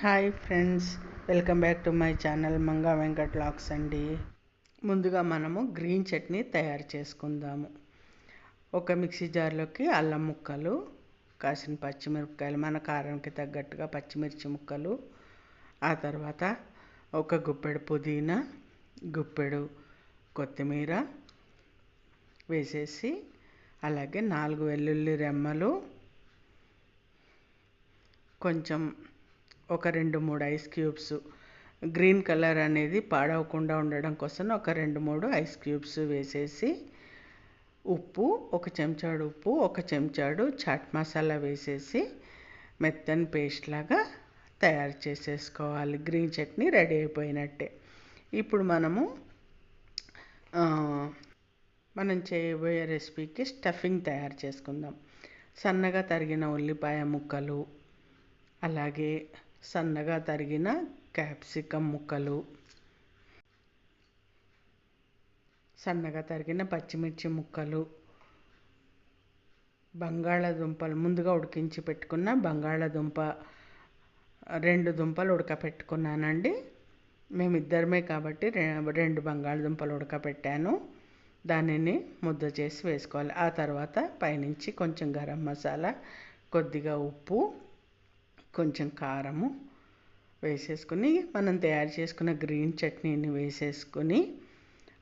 Hi friends welcome back to my channel Manga Venkat Laks అండి. ముందుగా మనము green chutney తయారు చేసుకుందాము. ఒక మిక్సీ జార్లోకి అల్లం ముక్కలు కాసిన పచ్చిమిరపకాయలు మన కారానికి తగ్గట్టుగా పచ్చిమిర్చి ముక్కలు ఆ తర్వాత ఒక గుప్పెడు పుదీనా గుప్పెడు కొత్తిమీర వేసేసి అలాగే నాలుగు వెల్లుల్లి రెమ్మలు కొంచెం ఒక రెండు మూడు ఐస్ క్యూబ్స్. గ్రీన్ కలర్ అనేది పాడవకుండా ఉండడం కోసం ఒక రెండు మూడు ఐస్ క్యూబ్స్ వేసేసి ఉప్పు ఒక చెంచాడు ఉప్పు ఒక చెంచాడు చాట్ మసాలా వేసేసి మెత్తని పేస్ట్ లాగా తయారు చేసేసుకోవాలి. గ్రీన్ చట్నీ రెడీ అయిపోయినట్టే. ఇప్పుడు మనము మనం చేయబోయే రెసిపీకి స్టఫింగ్ తయారు చేసుకుందాం. సన్నగా తరిగిన ఉల్లిపాయ ముక్కలు అలాగే సన్నగా తరిగిన క్యాప్సికమ్ ముక్కలు. సన్నగా తరిగిన పచ్చిమిర్చి ముక్కలు. బంగాళదుంపలు ముందుగా ఉడికించి పెట్టుకున్న బంగాళదుంప. రెండు దుంపలు ఉడకపెట్టుకున్నానండి. మేమిద్దరమే కాబట్టి రెండు బంగాళదుంపలు ఉడకపెట్టాను. దానిని ముద్ద చేసి వేసుకోవాలి. ఆ తర్వాత పైనుంచి కొంచెం గరం మసాలా కొద్దిగా ఉప్పు కొంచెం కారము వేసేసుకుని మనం తయారు చేసుకున్న గ్రీన్ చట్నీని వేసేసుకొని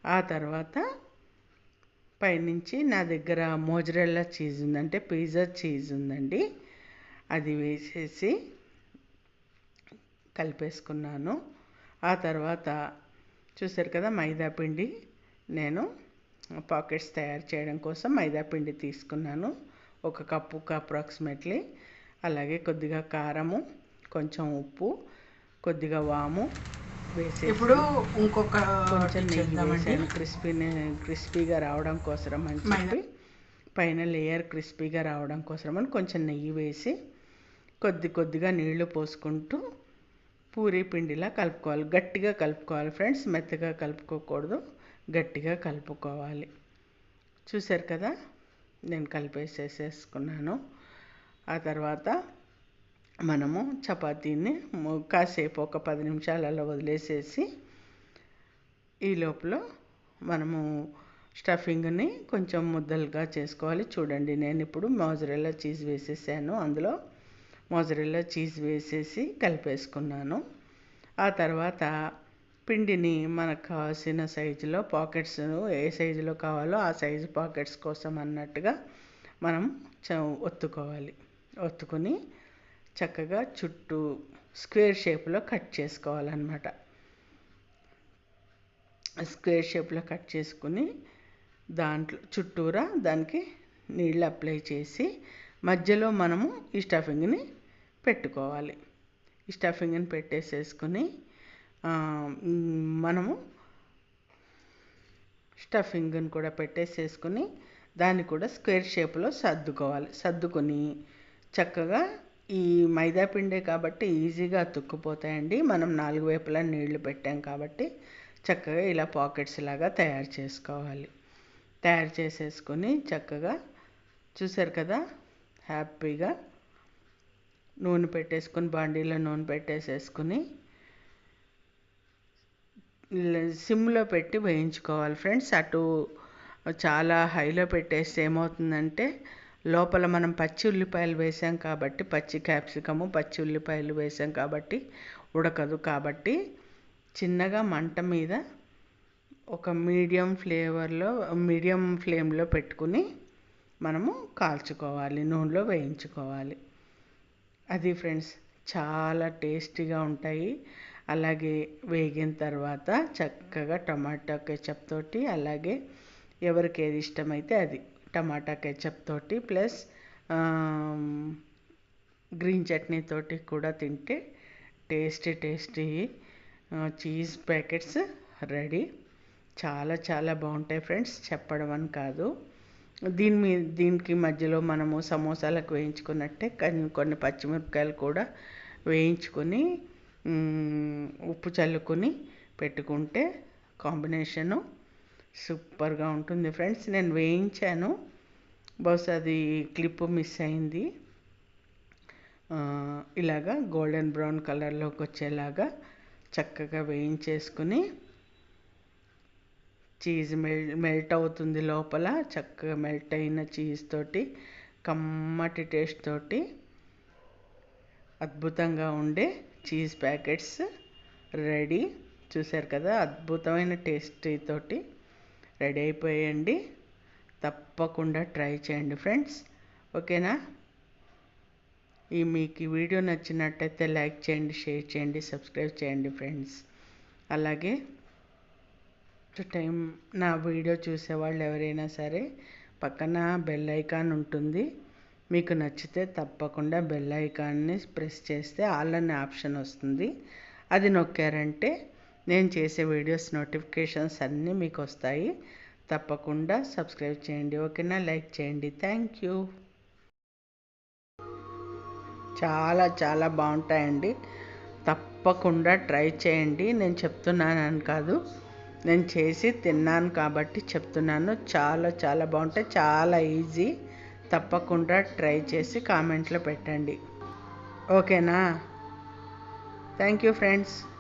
ఆ తర్వాత పైనుంచి నా దగ్గర మోజరెల్లా చీజ్ ఉందంటే పిజ్జా చీజ్ ఉందండి. అది వేసేసి కలిపేసుకున్నాను. ఆ తర్వాత చూసారు కదా మైదా పిండి నేను పాకెట్స్ తయారు చేయడం కోసం మైదా పిండి తీసుకున్నాను. ఒక కప్పుకు అప్రాక్సిమేట్లీ. అలాగే కొద్దిగా కారము కొంచెం ఉప్పు కొద్దిగా వాము వేసి ఇప్పుడు ఇంకొక కొంచెం నెయ్యి వేసాను క్రిస్పీ క్రిస్పీగా రావడం కోసం అని చెప్పి పైన లేయర్ క్రిస్పీగా రావడం కోసం అని కొంచెం నెయ్యి వేసి కొద్ది కొద్దిగా నీళ్ళు పోసుకుంటూ పూరీ పిండిలా కలుపుకోవాలి. గట్టిగా కలుపుకోవాలి ఫ్రెండ్స్. మెత్తగా కలుపుకోకూడదు. గట్టిగా కలుపుకోవాలి. చూసారు కదా? నేను కలిపేసేసేసుకున్నాను. ఆ తర్వాత మనము చపాతీని కాసేపు ఒక పది నిమిషాలలో వదిలేసేసి ఈ లోపల మనము స్టఫింగ్ని కొంచెం ముద్దలుగా చేసుకోవాలి. చూడండి నేను ఇప్పుడు మోజరెల్లా చీజ్ వేసేసాను. అందులో మోజరెల్లా చీజ్ వేసేసి కలిపేసుకున్నాను. ఆ తర్వాత పిండిని మనకు కావాల్సిన సైజులో పాకెట్స్ ఏ సైజులో కావాలో ఆ సైజు పాకెట్స్ కోసం అన్నట్టుగా మనం ఒత్తుకోవాలి. ఒత్తుకొని చక్కగా చుట్టూ స్క్వేర్ షేప్లో కట్ చేసుకోవాలన్నమాట. స్క్వేర్ షేప్లో కట్ చేసుకుని దాంట్లో చుట్టూరా దానికి నీళ్ళు అప్లై చేసి మధ్యలో మనము ఈ స్టఫింగ్ని పెట్టుకోవాలి. ఈ స్టఫింగ్ని పెట్టేసేసుకుని మనము స్టఫింగ్ని కూడా పెట్టేసేసుకుని దాన్ని కూడా స్క్వేర్ షేప్లో సర్దుకోవాలి. సర్దుకొని చక్కగా ఈ మైదా పిండే కాబట్టి ఈజీగా అతుక్కుపోతాయండి మనం నాలుగు వైపులా నీళ్ళు పెట్టాం కాబట్టి చక్కగా ఇలా పాకెట్స్ లాగా తయారు చేసుకోవాలి. తయారు చేసేసుకొని చక్కగా చూసారు కదా హ్యాపీగా నూనె పెట్టేసుకొని బాండీలో నూనె పెట్టేసేసుకుని సిమ్లో పెట్టి వేయించుకోవాలి. ఫ్రెండ్స్ అటు చాలా హైలో పెట్టేస్తే ఏమవుతుందంటే లోపల మనం పచ్చి ఉల్లిపాయలు వేసాం కాబట్టి పచ్చి క్యాప్సికము పచ్చి ఉల్లిపాయలు వేసాం కాబట్టి ఉడకదు. కాబట్టి చిన్నగా మంట మీద ఒక మీడియం ఫ్లేవర్లో మీడియం ఫ్లేమ్లో పెట్టుకుని మనము కాల్చుకోవాలి నూనెలో వేయించుకోవాలి. అది ఫ్రెండ్స్ చాలా టేస్టీగా ఉంటాయి. అలాగే వేగిన తర్వాత చక్కగా టమాటా కెచప్ తోటి అలాగే ఎవరికి ఏది ఇష్టమైతే అది. టమాటా కెచప్ తోటి ప్లస్ గ్రీన్ చట్నీ తోటి కూడా తింటే tasty tasty cheese packets ready. చాలా చాలా బాగుంటాయి ఫ్రెండ్స్ చెప్పడం అని కాదు. దీని మీ దీనికి మధ్యలో మనము సమోసాలకు వేయించుకున్నట్టే కొన్ని పచ్చిమిరపకాయలు కూడా వేయించుకొని ఉప్పు చల్లుకొని పెట్టుకుంటే కాంబినేషను సూపర్గా ఉంటుంది ఫ్రెండ్స్. నేను వేయించాను. బహుశా అది క్లిప్ మిస్ అయింది. ఇలాగా గోల్డెన్ బ్రౌన్ కలర్లోకి వచ్చేలాగా చక్కగా వేయించేసుకుని చీజ్ మెల్ మెల్ట్ అవుతుంది లోపల. చక్కగా మెల్ట్ అయిన చీజ్ తోటి కమ్మటి టేస్ట్ తోటి అద్భుతంగా ఉండే చీజ్ ప్యాకెట్స్ రెడీ. చూశారు కదా అద్భుతమైన టేస్టీ తోటి రెడీ అయిపోయండి. తప్పకుండా ట్రై చేయండి ఫ్రెండ్స్. ఓకేనా? ఈ మీకు ఈ వీడియో నచ్చినట్టయితే లైక్ చేయండి షేర్ చేయండి సబ్స్క్రైబ్ చేయండి ఫ్రెండ్స్. అలాగే టైం నా వీడియో చూసేవాళ్ళు ఎవరైనా సరే పక్కన బెల్ ఐకాన్ ఉంటుంది. మీకు నచ్చితే తప్పకుండా బెల్ ఐకాన్ని ప్రెస్ చేస్తే ఆల్ అనే ఆప్షన్ వస్తుంది. అది నొక్కారంటే నేను చేసే వీడియోస్ నోటిఫికేషన్స్ అన్నీ మీకు వస్తాయి తప్పకుండా సబ్స్క్రైబ్ చేయండి. ఓకేనా? లైక్ చేయండి. Thank you. చాలా చాలా బాగుంటాయండి. తప్పకుండా ట్రై చేయండి. నేను చెప్తున్నానని కాదు. నేను చేసి తిన్నాను కాబట్టి చెప్తున్నాను. చాలా చాలా బాగుంటాయి. చాలా ఈజీ. తప్పకుండా ట్రై చేసి కామెంట్లో పెట్టండి. ఓకేనా? Thank you friends.